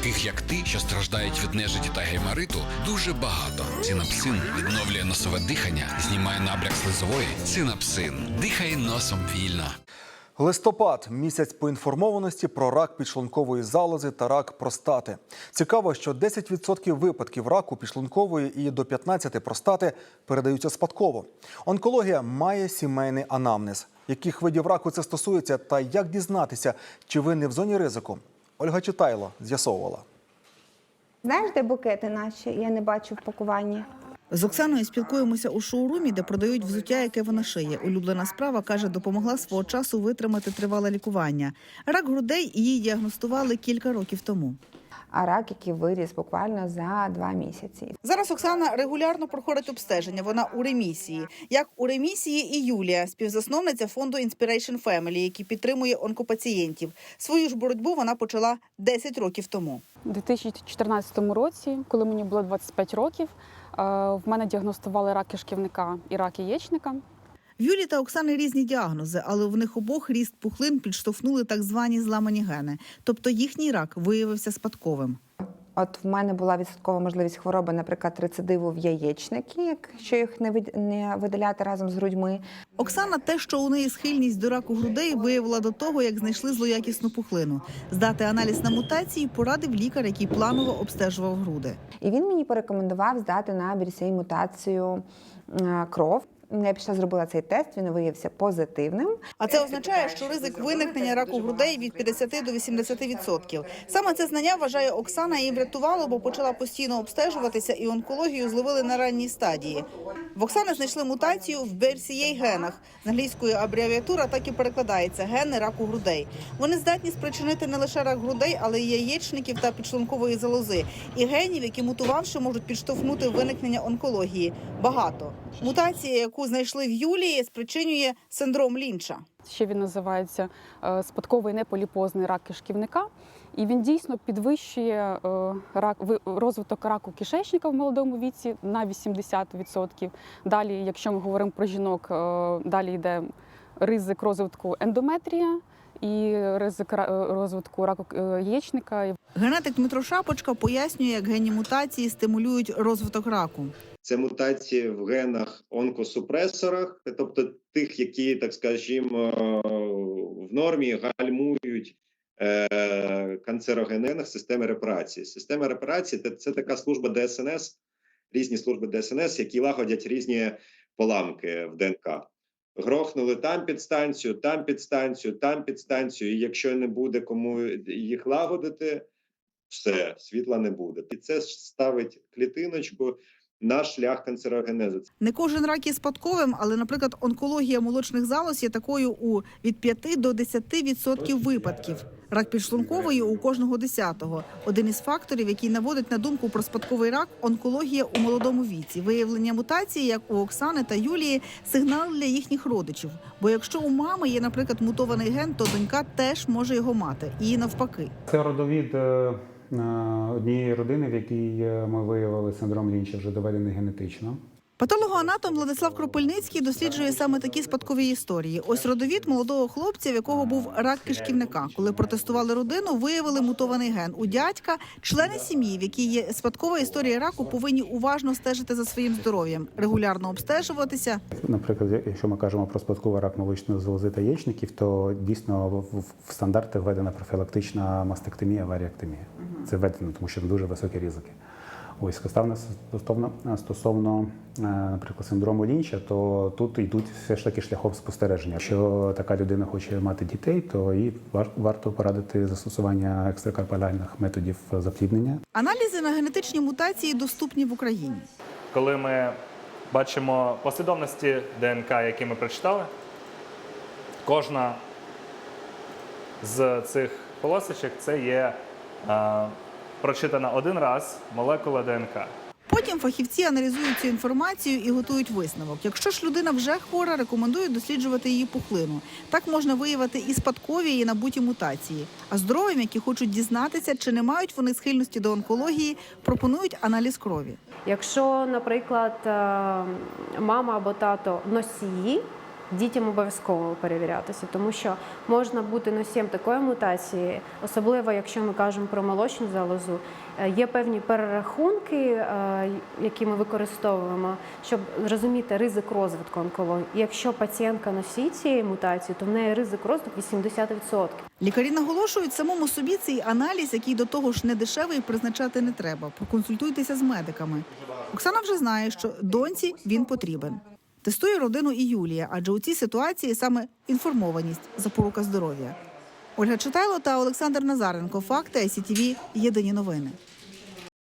Таких як ти, що страждають від нежиті та геймариту, дуже багато. Цинапсин відновлює носове дихання, знімає набряк слизової. Цинапсин. Дихай носом вільно. Листопад місяць поінформованості про рак підшлункової залози та рак простати. Цікаво, що 10% випадків раку підшлункової і до 15% простати передаються спадково. Онкологія має сімейний анамнез. Яких видів раку це стосується, та як дізнатися, чи ви не в зоні ризику? Ольга Читайло з'ясовувала. Знаєш, де букети наші? Я не бачу в пакуванні. З Оксаною спілкуємося у шоурумі, де продають взуття, яке вона шиє. Улюблена справа каже, допомогла свого часу витримати тривале лікування. Рак грудей її діагностували кілька років тому. А рак, який виріс буквально за два місяці. Зараз Оксана регулярно проходить обстеження. Вона у ремісії. Як у ремісії і Юлія, співзасновниця фонду Inspiration Family, який підтримує онкопацієнтів. Свою ж боротьбу вона почала 10 років тому. У 2014 році, коли мені було 25 років, е, в мене діагностували рак кишківника і рак яєчника. В Юлі та Оксани різні діагнози, але в них обох ріст пухлин підштовхнули так звані зламані гени. Тобто їхній рак виявився спадковим. От в мене була відсоткова можливість хвороби, наприклад, рецидиву в яєчники, якщо їх не не видаляти разом з грудьми. Оксана те, що у неї схильність до раку грудей, виявила до того, як знайшли злоякісну пухлину. Здати аналіз на мутації порадив лікар, який планово обстежував груди. І він мені порекомендував здати на BRCA мутацію е, кров. Я пішла зробила цей тест, він виявився позитивним. А це означає, що ризик виникнення раку грудей від 50 до 80 відсотків. Саме це знання вважає Оксана її врятувало, бо почала постійно обстежуватися і онкологію зловили на ранній стадії. В Оксани знайшли мутацію в BRCA генах. З англійської абревіатура так і перекладається гени раку грудей. Вони здатні спричинити не лише рак грудей, але й яєчників та підшлункової залози. І генів, які мутувавши, можуть підштовхнути виникнення онкології. Багато. Мутація, яку знайшли в Юлії, спричинює синдром Лінча. Ще він називається е, спадковий неполіпозний рак кишківника. І він дійсно підвищує е, рак, ви- розвиток раку кишечника в молодому віці на 80%. Далі, якщо ми говоримо про жінок, е, далі йде ризик розвитку ендометрія і ризик розвитку раку яєчника. Генетик Дмитро Шапочка пояснює, як генні мутації стимулюють розвиток раку. Це мутації в генах онкосупресорах, тобто тих, які, так скажімо, в нормі гальмують е, канцерогенних системи репарації. Система репарації це така служба ДСНС, різні служби ДСНС, які лагодять різні поламки в ДНК. Грохнули там підстанцію, там підстанцію, там підстанцію. І якщо не буде кому їх лагодити, все, світла не буде. І це ставить клітиночку на шлях канцерогенезу. Не кожен рак є спадковим, але, наприклад, онкологія молочних залоз є такою у від 5 до 10% випадків. Рак підшлункової у кожного десятого. Один із факторів, який наводить на думку про спадковий рак, онкологія у молодому віці. Виявлення мутації, як у Оксани та Юлії, сигнал для їхніх родичів. Бо якщо у мами є, наприклад, мутований ген, то донька теж може його мати, і навпаки. Це родовід е, однієї родини, в якій е, ми виявили синдром Лінча, вже доведений генетично. Патологоанатом Владислав Кропильницький досліджує саме такі спадкові історії. Ось родовід молодого хлопця, в якого був рак кишківника. Коли протестували родину, виявили мутований ген у дядька. Члени сім'ї, в якій є спадкова історія раку, повинні уважно стежити за своїм здоров'ям, регулярно обстежуватися. Наприклад, якщо ми кажемо про спадковий рак молочної залози та яєчників, то дійсно в, стандарти введена профілактична мастектомія, варіактомія. Це введено, тому що дуже високі ризики. Ось стосовно, стосовно, стосовно, е, наприклад, синдрому Лінча, то тут йдуть все ж таки шляхом спостереження. Якщо така людина хоче мати дітей, то їй варто порадити застосування екстракарпаляльних методів запліднення. Аналізи на генетичні мутації доступні в Україні. коли ми бачимо послідовності ДНК, які ми прочитали, кожна з цих полосочок це є е, прочитана один раз молекула ДНК. Потім фахівці аналізують цю інформацію і готують висновок. Якщо ж людина вже хвора, рекомендують досліджувати її пухлину. Так можна виявити і спадкові, і набуті мутації. А здоровим, які хочуть дізнатися, чи не мають вони схильності до онкології, пропонують аналіз крові. Якщо, наприклад, е, мама або тато носії дітям обов'язково перевірятися, тому що можна бути носієм такої мутації, особливо якщо ми кажемо про молочну залозу. Е, Є певні перерахунки, е, які ми використовуємо, щоб зрозуміти ризик розвитку онкології. Якщо пацієнтка носій цієї мутації, то в неї ризик розвитку 80%. Лікарі наголошують самому собі цей аналіз, який до того ж не дешевий, призначати не треба. Проконсультуйтеся з медиками. Оксана вже знає, що доньці він потрібен. Тестує родину і Юлія, адже у цій ситуації саме інформованість запорука здоров'я. Ольга Читайло та Олександр Назаренко. Факти ICTV. Єдині новини.